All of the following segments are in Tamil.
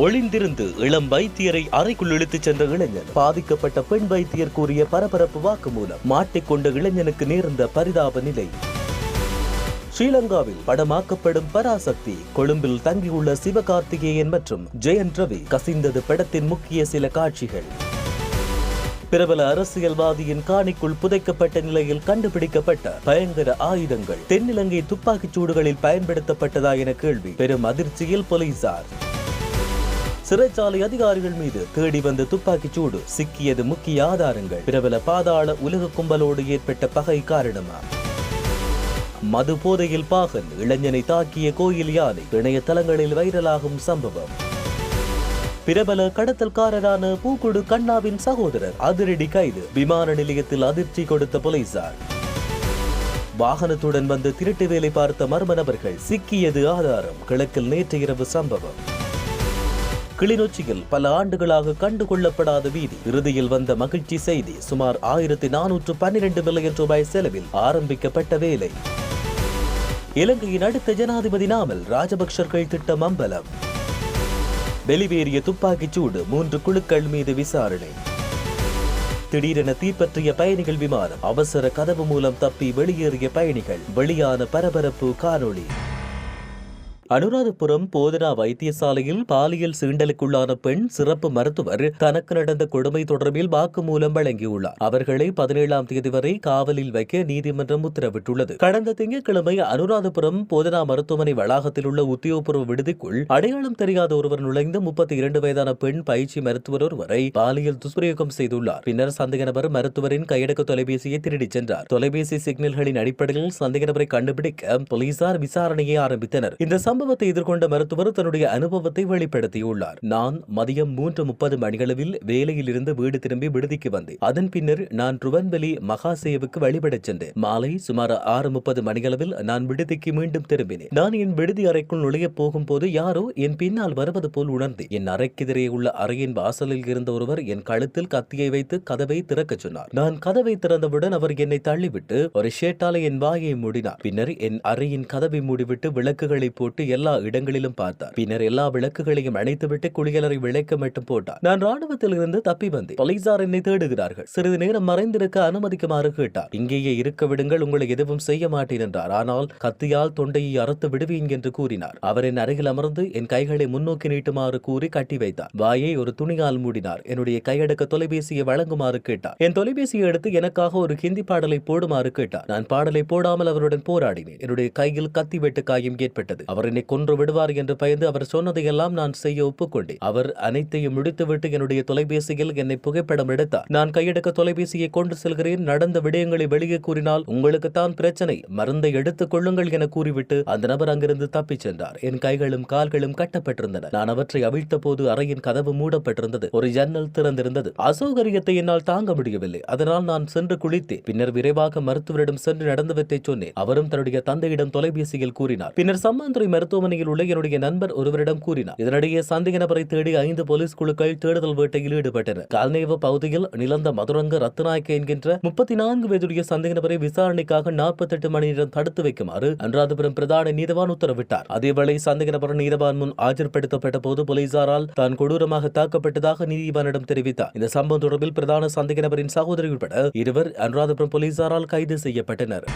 ஒளிந்திருந்து இளம் வைத்தியரை அறைக்குள் இழுத்துச் சென்ற இளைஞன். பாதிக்கப்பட்ட பெண் வைத்தியர் கூறிய பரபரப்பு வாக்குமூலம் மாட்டிக்கொண்ட இளைஞனுக்கு நேர்ந்த பரிதாப நிலை. ஸ்ரீலங்காவில் படமாக்கப்படும் பராசக்தி கொழும்பில் தங்கியுள்ள சிவகார்த்திகேயன் மற்றும் ஜெயன் ரவி கசிந்தது படத்தின் முக்கிய சில காட்சிகள். பிரபல அரசியல்வாதியின் காணிக்குள் புதைக்கப்பட்ட நிலையில் கண்டுபிடிக்கப்பட்ட பயங்கர ஆயுதங்கள் தென்னிலங்கை துப்பாக்கிச் சூடுகளில் பயன்படுத்தப்பட்டதா என கேள்வி. பெரும் அதிர்ச்சியில் போலீசார். சிறைச்சாலை அதிகாரிகள் மீது தேடி வந்த துப்பாக்கிச் சூடு சிக்கியது முக்கிய ஆதாரங்கள். பிரபல பாதாள உலக கும்பலோடு ஏற்பட்ட பகை காரணமா? மது போதையில் பாகன் இளைஞனை தாக்கிய கோயில் யானை இணையதளங்களில் வைரலாகும் சம்பவம். பிரபல கடத்தல்காரரான பூக்குடு கண்ணாவின் சகோதரர் அதிரடி கைது விமான நிலையத்தில் அதிர்ச்சி கொடுத்த போலீசார். வாகனத்துடன் வந்து திருட்டு வேலை பார்த்த மர்ம நபர்கள் சிக்கியது ஆதாரம் கிழக்கில் நேற்று இரவு சம்பவம். கிளிநொச்சியில் பல ஆண்டுகளாக கண்டுகொள்ளப்படாத வீதி. இறுதியில் வந்த மகிழ்ச்சி செய்தி சுமார் ஆயிரத்தி நானூற்று பன்னிரண்டு மில்லியன் ரூபாய் செலவில் ஆரம்பிக்கப்பட்ட வேலை. இலங்கையின் அடுத்த ஜனாதிபதி நாமல் ராஜபக்சர்கள் திட்டம் அம்பலம். வெளிவேறிய துப்பாக்கிச் சூடு மூன்று குழுக்கள் மீது விசாரணை. திடீரென தீப்பற்றிய பயணிகள் விமானம் அவசர கதவு மூலம் தப்பி வெளியேறிய பயணிகள். வெளியான பரபரப்பு காணொளி. அனுராதபுரம் போதனா வைத்தியசாலையில் பாலியல் சீண்டலுக்குள்ளான பெண் சிறப்பு மருத்துவர் தனக்கு நடந்த கொடுமை தொடர்பில் வாக்குமூலம் வழங்கியுள்ளார். அவர்களை பதினேழாம் தேதி வரை காவலில் வைக்க நீதிமன்றம் உத்தரவிட்டுள்ளது. கடந்த திங்கட்கிழமை அனுராதபுரம் போதனா மருத்துவமனை வளாகத்தில் உள்ள உத்தியோகபூர்வ விடுதிக்குள் அடையாளம் தெரியாத ஒருவர் நுழைந்து முப்பத்தி இரண்டு வயதான பெண் பயிற்சி மருத்துவர் ஒருவரை பாலியல் துஷ்பிரயோகம் செய்துள்ளார். பின்னர் சந்தேக நபர் மருத்துவரின் கையடக்க தொலைபேசியை திருடிச் சென்றார். தொலைபேசி சிக்னல்களின் அடிப்படையில் சந்தேக நபரை கண்டுபிடிக்க போலீசார் விசாரணையை ஆரம்பித்தனர். இந்த சம்பவத்தை எதிர்கொண்ட மருத்துவர் தன்னுடைய அனுபவத்தை வெளிப்படுத்தியுள்ளார். நான் மதியம் மூன்று முப்பது மணிகளவில் வேலையில் இருந்து வீடு திரும்பி விடுதிக்கு வந்தேன். அதன் பின்னர் நான் ருவன்வெளி மகாசேவுக்கு வழிபடச் சென்றேன். மாலை சுமார் ஆறு முப்பது மணிகளவில் நான் விடுதிக்கு மீண்டும் திரும்பினேன். நான் என் விடுதி அறைக்குள் நுழைய போகும்போது யாரோ என் பின்னால் வருவது போல் உணர்ந்தேன். என் அறைக்கெதிரே உள்ள அறையின் வாசலில் இருந்த ஒருவர் என் கழுத்தில் கத்தியை வைத்து கதவை திறக்கச் சொன்னார். நான் கதவை திறந்தவுடன் அவர் என்னை தள்ளிவிட்டு ஒரு ஷேட்டால என் வாயை மூடினார். பின்னர் என் அறையின் கதவை மூடிவிட்டு விளக்குகளை போட்டு எல்லா இடங்களிலும் பார்த்தார். பின்னர் எல்லா விளக்குகளையும் அணைத்துவிட்டு குளியலறை விளைக்க மட்டும் போட்டார். நான் ராணுவத்தில் இருந்து தப்பி வந்தேன். போலீசார் என்னை தேடுகிறார்கள். சிறிது நேரம் மறைந்திருக்க அனுமதிக்குமாறு கேட்டார். இங்கேயே இருக்க விடுங்கள் உங்களை எதுவும் செய்ய மாட்டேன் என்றார். ஆனால் கத்தியால் தொண்டையை அறுத்து விடுவேன் என்று கூறினார். அவர் என் அருகில் அமர்ந்து என் கைகளை முன்னோக்கி நீட்டுமாறு கூறி கட்டி வைத்தார். வாயை ஒரு துணியால் மூடினார். என்னுடைய கையடக்க தொலைபேசியை வழங்குமாறு கேட்டார். என் தொலைபேசியை எடுத்து எனக்காக ஒரு ஹிந்தி பாடலை போடுமாறு கேட்டார். நான் பாடலை போடாமல் அவருடன் போராடினேன். என்னுடைய கையில் கத்தி வெட்டு காயம் ஏற்பட்டது. அவர் என்னை கொன்று விடுவார் என்று பயந்து அவர் சொன்னதையெல்லாம் நான் செய்ய ஒப்புக்கொண்டேன். அவர் அனைத்தையும் முடித்துவிட்டு என்னுடைய தொலைபேசியில் என்னை புகைப்படம் எடுத்தார். நான் கையெடுக்க தொலைபேசியை கொண்டு செல்கிறேன். நடந்த விடயங்களை வெளியே கூறினால் உங்களுக்கு தான் பிரச்சனை. மருந்தை எடுத்துக் கொள்ளுங்கள் என கூறிவிட்டு அந்த நபர் அங்கிருந்து தப்பிச் சென்றார். என் கைகளும் கால்களும் கட்டப்பட்டிருந்தன. நான் அவற்றை அவிழ்த்த போது அறையின் கதவு மூடப்பட்டிருந்தது. ஒரு ஜன்னல் திறந்திருந்தது. அசௌகரியத்தை என்னால் தாங்க முடியவில்லை. அதனால் நான் சென்று குளித்தேன். பின்னர் விரைவாக மருத்துவரிடம் சென்று நடந்தவற்றை சொன்னேன். அவரும் தன்னுடைய தந்தையிடம் தொலைபேசியில் கூறினார். பின்னர் சம்மாந்துறை மருத்துவமனையில் உள்ள என்னுடைய நண்பர் ஒருவரிடம் கூறினார். இதனிடையே சந்தேக நபரை தேடி ஐந்து போலீஸ் குழுக்கள் தேடுதல் வேட்டையில் ஈடுபட்டனர். கால்நேவ பகுதியில் நிலந்த மதுரங்க ரத்நாயக்க என்கின்ற முப்பத்தி நான்கு வயதுடைய சந்தேக நபரை விசாரணைக்காக நாற்பத்தெட்டு மணி நேரம் தடுத்து வைக்குமாறு அனுராதபுரம் பிரதான நீதவான் உத்தரவிட்டார். அதேவேளை சந்தேக நபர் நீதவான் முன் ஆஜர்படுத்தப்பட்ட போது போலீசாரால் தான் கொடூரமாக தாக்கப்பட்டதாக நீதிவானிடம் தெரிவித்தார். இந்த சம்பவம் தொடர்பில் பிரதான சந்தேக நபரின் சகோதரி உட்பட இருவர் அனுராதபுரம் போலீசாரால் கைது செய்யப்பட்டனர்.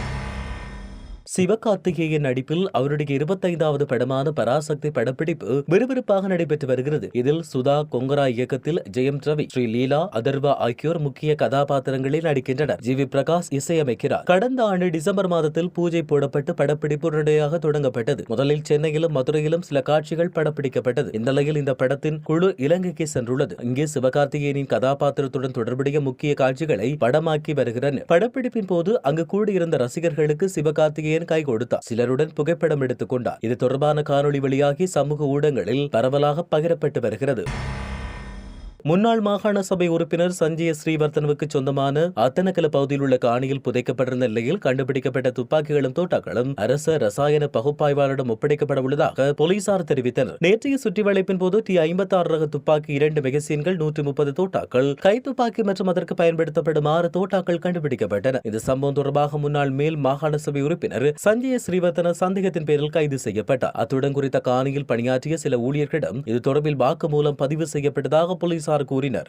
சிவகார்த்திகேயன் நடிப்பில் அவருடைய இருபத்தைந்தாவது படமான பராசக்தி படப்பிடிப்பு விறுவிறுப்பாக நடைபெற்று வருகிறது. இதில் சுதா கொங்கரா இயக்கத்தில் ஜெயம் ரவி ஸ்ரீ லீலா அதர்வா ஆகியோர் முக்கிய கதாபாத்திரங்களில் நடிக்கின்றனர். ஜி வி பிரகாஷ் இசையமைக்கிறார். கடந்த ஆண்டு டிசம்பர் மாதத்தில் பூஜை போடப்பட்டு படப்பிடிப்பு உடனடியாக தொடங்கப்பட்டது. முதலில் சென்னையிலும் மதுரையிலும் சில காட்சிகள் படப்பிடிக்கப்பட்டது. இந்த நிலையில் இந்த படத்தின் குழு இலங்கைக்கு சென்றுள்ளது. இங்கே சிவகார்த்திகேயனின் கதாபாத்திரத்துடன் தொடர்புடைய முக்கிய காட்சிகளை படமாக்கி வருகின்றனர் படப்பிடிப்பின் போது அங்கு கூடியிருந்த ரசிகர்களுக்கு சிவகார்த்திகேயன் கை கொடுத்தார். சிலருடன் புகைப்படம் எடுத்துக் கொண்டார். இது தொடர்பான காணொலி வெளியாகி சமூக ஊடகங்களில் பரவலாக பகிரப்பட்டு வருகிறது. முன்னாள் மாகாண சபை உறுப்பினர் சஞ்சய ஸ்ரீவர்த்தனுக்கு சொந்தமான அத்தனக்கல பகுதியில் உள்ள காணியில் புதைக்கப்பட்டிருந்த நிலையில் கண்டுபிடிக்கப்பட்ட துப்பாக்கிகளும் தோட்டாக்களும் அரச ரசாயன பகுப்பாய்வாளரிடம் ஒப்படைக்கப்பட உள்ளதாக போலீசார் தெரிவித்தனர். நேற்றைய சுற்றிவளைப்பின் போது டி ஐம்பத்தி ஆறு ரக துப்பாக்கி இரண்டு மெகசீன்கள் நூற்றி முப்பது தோட்டாக்கள் கைத்துப்பாக்கி மற்றும் அதற்கு பயன்படுத்தப்படும் ஆறு தோட்டாக்கள் கண்டுபிடிக்கப்பட்டன. இந்த சம்பவம் தொடர்பாக முன்னாள் மேல் மாகாண சபை உறுப்பினர் சஞ்சய ஸ்ரீவர்தன சந்தேகத்தின் பேரில் கைது செய்யப்பட்டார். அத்துடன் குறித்த காணியில் பணியாற்றிய சில ஊழியர்களிடம் இது தொடர்பில் வாக்குமூலம் பதிவு செய்யப்பட்டதாக போலீசார் கூறினர்.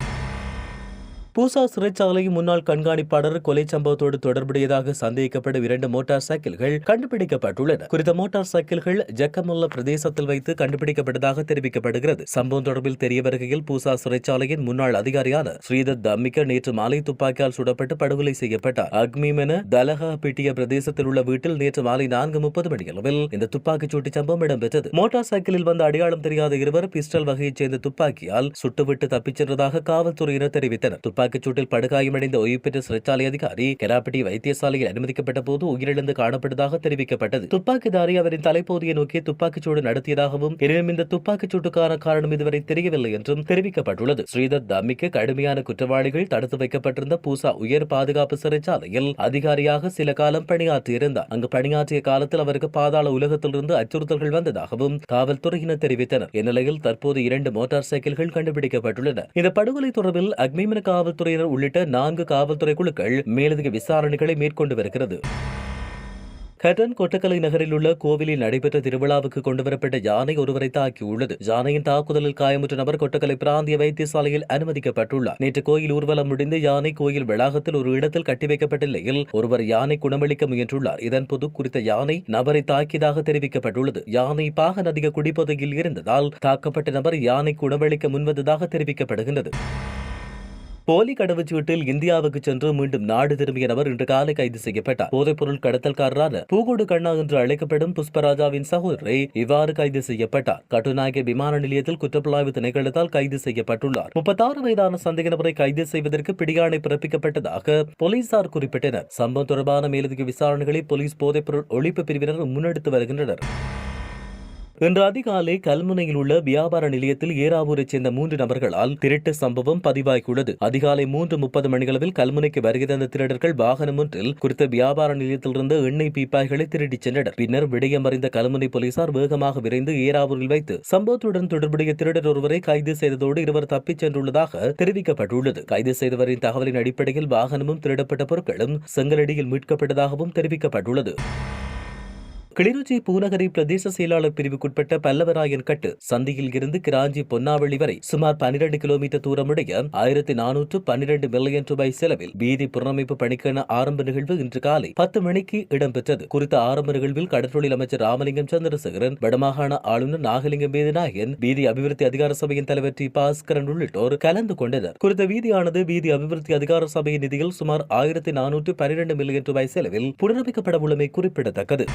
பூசா சிறைச்சாலை முன்னாள் கண்காணிப்பாளர் கொலை சம்பவத்தோடு தொடர்புடையதாக சந்தேகிக்கப்படும் இரண்டு மோட்டார் சைக்கிள்கள் கண்டுபிடிக்கப்பட்டுள்ளன. குறித்த மோட்டார் சைக்கிள்கள் ஜக்கமுல்ல பிரதேசத்தில் வைத்து கண்டுபிடிக்கப்பட்டதாக தெரிவிக்கப்படுகிறது. சம்பவம் தொடர்பில் தெரிய வருகையில் பூசா சிறைச்சாலையின் முன்னாள் அதிகாரியான ஸ்ரீதத் தம்மிக்க நேற்று மாலை துப்பாக்கியால் சுடப்பட்டு படுகொலை செய்யப்பட்டார். அக்மிமென தலகா பிட்டிய பிரதேசத்தில் உள்ள வீட்டில் நேற்று மாலை நான்கு முப்பது மணியளவில் இந்த துப்பாக்கிச் சூட்டு சம்பவம் இடம்பெற்றது. மோட்டார் சைக்கிளில் வந்த அடையாளம் தெரியாத இருவர் பிஸ்டல் வகையைச் சேர்ந்த துப்பாக்கியால் சுட்டுவிட்டு தப்பிச் சென்றதாக காவல்துறையினர் தெரிவித்தனர். துப்பாக்கி துப்பாக்கிச்சூட்டில் படுகாயமடைந்த ஓய்வு பெற்ற சிறைச்சாலை அதிகாரி கெராப்பட்டி வைத்தியசாலையில் அனுமதிக்கப்பட்ட போது உயிரிழந்து காணப்பட்டதாக தெரிவிக்கப்பட்டது. துப்பாக்கிதாரி அவரின் தலைப்போதியை நோக்கி துப்பாக்கிச்சூடு நடத்தியதாகவும் எனினும் இந்த துப்பாக்கிச்சூட்டுக்கான காரணம் இதுவரை தெரியவில்லை என்றும் தெரிவிக்கப்பட்டுள்ளது. ஸ்ரீதர் தம்மிக்கு கடுமையான குற்றவாளிகள் தடுத்து வைக்கப்பட்டிருந்த பூசா உயர் பாதுகாப்பு சிறைச்சாலையில் அதிகாரியாக சில காலம் பணியாற்றியிருந்தார் அங்கு பணியாற்றிய காலத்தில் அவருக்கு பாதாள உலகத்திலிருந்து அச்சுறுத்தல்கள் வந்ததாகவும் காவல்துறையினர் தெரிவித்தனர். இந்நிலையில் தற்போது இரண்டு மோட்டார் சைக்கிள்கள் கண்டுபிடிக்கப்பட்டுள்ளன. இந்த படுகொலை தொடர்பில் அக்மீமன காவல் காவல்துறையினர் உள்ளிட்ட நான்கு காவல்துறை குழுக்கள் மேலதிக விசாரணைகளை மேற்கொண்டு வருகிறது கட்டன் கொட்டக்கலை நகரில் உள்ள கோவிலில் நடைபெற்ற திருவிழாவுக்கு கொண்டுவரப்பட்ட யானை ஒருவரை தாக்கியுள்ளது. யானையின் தாக்குதலில் காயமுற்ற நபர் கொட்டக்கலை பிராந்திய வைத்தியசாலையில் அனுமதிக்கப்பட்டுள்ளார். நேற்று கோயில் ஊர்வலம் முடிந்து யானை கோயில் வளாகத்தில் ஒரு இடத்தில் கட்டி வைக்கப்பட்ட நிலையில் ஒருவர் யானை குணமளிக்க முயன்றுள்ளார். இதன் பொது குறித்த யானை நபரை தாக்கியதாக தெரிவிக்கப்பட்டுள்ளது. யானை பாகன் அதிக குடிப்பதையில் இருந்ததால் தாக்கப்பட்ட நபர் யானை குணமளிக்க முன்வந்ததாக தெரிவிக்கப்படுகின்றது. போலி கடவுச்சீட்டில் இந்தியாவுக்கு சென்று மீண்டும் நாடு திரும்பிய நபர் இன்று காலை கைது செய்யப்பட்டார். போதைப்பொருள் கடத்தல்காரரான பூகோடு கண்ணா என்று அழைக்கப்படும் புஷ்பராஜாவின் சகோதரி இவ்வாறு கைது செய்யப்பட்டார். கட்டுநாயக விமான நிலையத்தில் குற்றப்புலாய்வு திணைக்களத்தால் கைது செய்யப்பட்டுள்ளார். முப்பத்தாறு வயதான சந்தேக நபரை கைது செய்வதற்கு பிடியாணை பிறப்பிக்கப்பட்டதாக போலீசார் குறிப்பிட்டனர். சம்பவம் தொடர்பான மேலதிக விசாரணைகளை போலீஸ் போதைப்பொருள் ஒழிப்பு பிரிவினர் முன்னெடுத்து வருகின்றனர். இன்று அதிகாலை கல்முனையில் உள்ள வியாபார நிலையத்தில் ஏராவூரைச் சேர்ந்த மூன்று நபர்களால் திருட்டு சம்பவம் பதிவாகியுள்ளது. அதிகாலை மூன்று முப்பது மணிகளவில் கல்முனைக்கு வருகை தந்த திருடர்கள் வாகனம் ஒன்றில் குறித்த வியாபார நிலையத்திலிருந்து எண்ணெய் பீப்பாய்களை திருடிச் சென்றனர். பின்னர் விடயம் அறிந்த கல்முனை போலீசார் வேகமாக விரைந்து ஏராவூரில் வைத்து சம்பவத்துடன் தொடர்புடைய திருடர் ஒருவரை கைது செய்ததோடு இருவர் தப்பிச் சென்றுள்ளதாக தெரிவிக்கப்பட்டுள்ளது. கைது செய்தவரின் தகவலின் அடிப்படையில் வாகனமும் திருடப்பட்ட பொருட்களும் செங்கலடியில் மீட்கப்பட்டதாகவும் தெரிவிக்கப்பட்டுள்ளது. கிளிநொச்சி பூநகரி பிரதேச செயலாளர் பிரிவுக்குட்பட்ட பல்லவராயன் கட்டு சந்தியில் இருந்து கிராஞ்சி பொன்னாவளி வரை சுமார் பனிரெண்டு கிலோமீட்டர் தூரமுடைய ஆயிரத்தி நானூற்று பன்னிரண்டு மில்லியன் ரூபாய் செலவில் வீதி புனரமைப்பு பணிக்கான ஆரம்ப நிகழ்வு இன்று காலை பத்து மணிக்கு இடம்பெற்றது. குறித்த ஆரம்ப நிகழ்வில் கடற்றொழில் அமைச்சர் ராமலிங்கம் சந்திரசேகரன் வடமாகாண ஆளுநர் நாகலிங்கம் வேதநாயகன் வீதி அபிவிருத்தி அதிகார சபையின் தலைவர் டி. பாஸ்கரன் உள்ளிட்டோர் கலந்து கொண்டனர். குறித்த வீதியானது வீதி அபிவிருத்தி அதிகார சபையின் நிதியில் சுமார் ஆயிரத்தி நானூற்று பன்னிரண்டு மில்லியன் ரூபாய் செலவில் புனரமைக்கப்பட உள்ளமை குறிப்பிடத்தக்கது.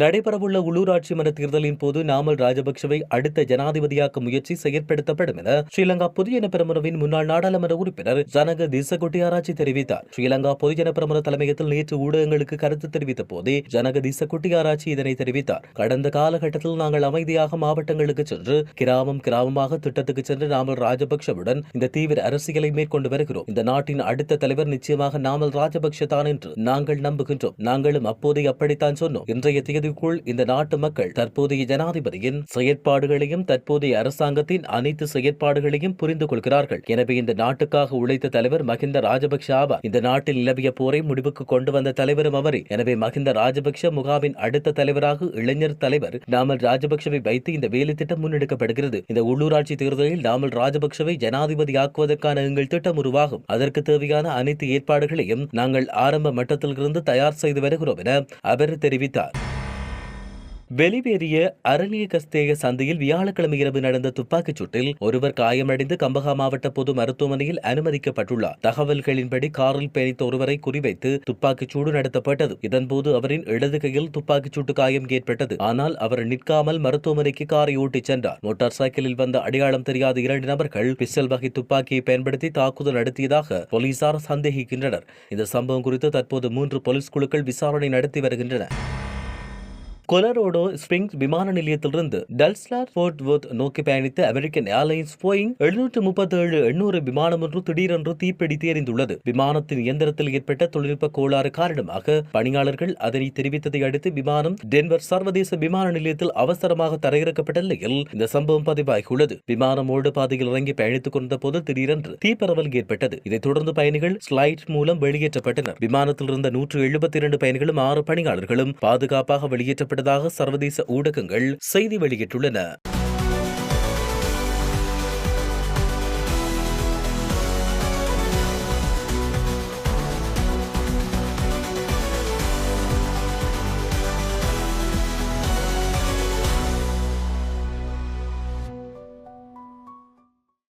நடைபெறவுள்ள உள்ளூராட்சி மன்ற தேர்தலின் போது நாமல் ராஜபக்சவை அடுத்த ஜனாதிபதியாக்க முயற்சி செயற்படுத்தப்படும் என ஸ்ரீலங்கா பொதுஜன பெரமுனவின் முன்னாள் நாடாளுமன்ற உறுப்பினர் ஜனக திசகுட்டியாராச்சி தெரிவித்தார். ஸ்ரீலங்கா பொதுஜன பெரமுன தலைமையத்தில் நேற்று ஊடகங்களுக்கு கருத்து தெரிவித்த போதே ஜனக திசகுட்டியாராச்சி இதனை தெரிவித்தார். கடந்த காலகட்டத்தில் நாங்கள் அமைதியாக மாவட்டங்களுக்கு சென்று கிராமம் கிராமமாக திட்டத்துக்கு சென்று நாமல் ராஜபக்சவுடன் இந்த தீவிர அரசியலை மேற்கொண்டு வருகிறோம். இந்த நாட்டின் அடுத்த தலைவர் நிச்சயமாக நாமல் ராஜபக்ஷ தான் என்று நாங்கள் நம்புகின்றோம். நாங்களும் அப்போதே அப்படித்தான் சொன்னோம். இன்றைய தேதிக்குள் இந்த நாட்டு மக்கள் தற்போதைய ஜனாதிபதியின் செயற்பாடுகளையும் தற்போதைய அரசாங்கத்தின் அனைத்து செயற்பாடுகளையும் புரிந்து கொள்கிறார்கள். எனவே இந்த நாட்டுக்காக உழைத்த தலைவர் மஹிந்த ராஜபக்ஷ ஆவார். இந்த நாட்டில் நிலவிய போரை முடிவுக்கு கொண்டு வந்த தலைவரும் அவரே. எனவே மஹிந்த ராஜபக்ஷ முகாவின் அடுத்த தலைவராக இளைஞர் தலைவர் நாமல் ராஜபக்ஷவை வைத்து இந்த வேலை திட்டம் முன்னெடுக்கப்படுகிறது. இந்த உள்ளூராட்சி தேர்தலில் நாமல் ராஜபக்ஷவை ஜனாதிபதியாக்குவதற்கான எங்கள் திட்டம் உருவாகும். அதற்கு தேவையான அனைத்து ஏற்பாடுகளையும் நாங்கள் ஆரம்ப மட்டத்திலிருந்து தயார் செய்து வருகிறோம் என அவர் தெரிவித்தார். வெளிவேறிய அரணிய கஸ்தேய சந்தையில் வியாழக்கிழமை இரவு நடந்த துப்பாக்கிச் சூட்டில் ஒருவர் காயமடைந்து கம்பகா மாவட்ட பொது மருத்துவமனையில் அனுமதிக்கப்பட்டுள்ளார். தகவல்களின்படி காரில் பயணித்த ஒருவரை குறிவைத்து துப்பாக்கிச் சூடு நடத்தப்பட்டது. இதன்போது அவரின் இடது கையில் துப்பாக்கிச் சூட்டு காயம் ஏற்பட்டது. ஆனால் அவர் நிற்காமல் மருத்துவமனைக்கு காரை ஓட்டிச் சென்றார். மோட்டார் சைக்கிளில் வந்த அடையாளம் தெரியாத இரண்டு நபர்கள் பிஸ்டல் வகை துப்பாக்கியை பயன்படுத்தி தாக்குதல் நடத்தியதாக போலீசார் சந்தேகிக்கின்றனர். இந்த சம்பவம் குறித்து தற்போது மூன்று போலீஸ் குழுக்கள் விசாரணை நடத்தி வருகின்றன. கொலரோடோ ஸ்பிரிங்ஸ் விமான நிலையத்திலிருந்து டல்ஸ்லார் ஃபோர்ட் வொர்த் நோக்கி பயணித்த அமெரிக்கன் ஏர்லைன்ஸ் போயிங் எழுநூற்று முப்பத்தி ஏழு எண்ணூறு விமானம் ஒன்று திடீரென்று தீப்பிடித்து எரிந்துள்ளது. விமானத்தின் இயந்திரத்தில் ஏற்பட்ட தொழில்நுட்ப கோளாறு காரணமாக பணியாளர்கள் அதனை தெரிவித்ததை அடுத்து விமானம் டென்வர் சர்வதேச விமான நிலையத்தில் அவசரமாக தரையிறக்கப்பட்ட நிலையில் இந்த சம்பவம் பதிவாகியுள்ளது. விமானம் ஓடு பாதையில் இறங்கி பயணித்துக் கொண்ட போது திடீரென்று தீப்பரவல் ஏற்பட்டது. இதைத் தொடர்ந்து பயணிகள் ஸ்லைட் மூலம் வெளியேற்றப்பட்டனர். விமானத்தில் இருந்த நூற்று எழுபத்தி இரண்டு பயணிகளும் ஆறு பணியாளர்களும் பாதுகாப்பாக வெளியேற்றப்பட்டதாக சர்வதேச ஊடகங்கள் செய்தி வெளியிட்டுள்ளன.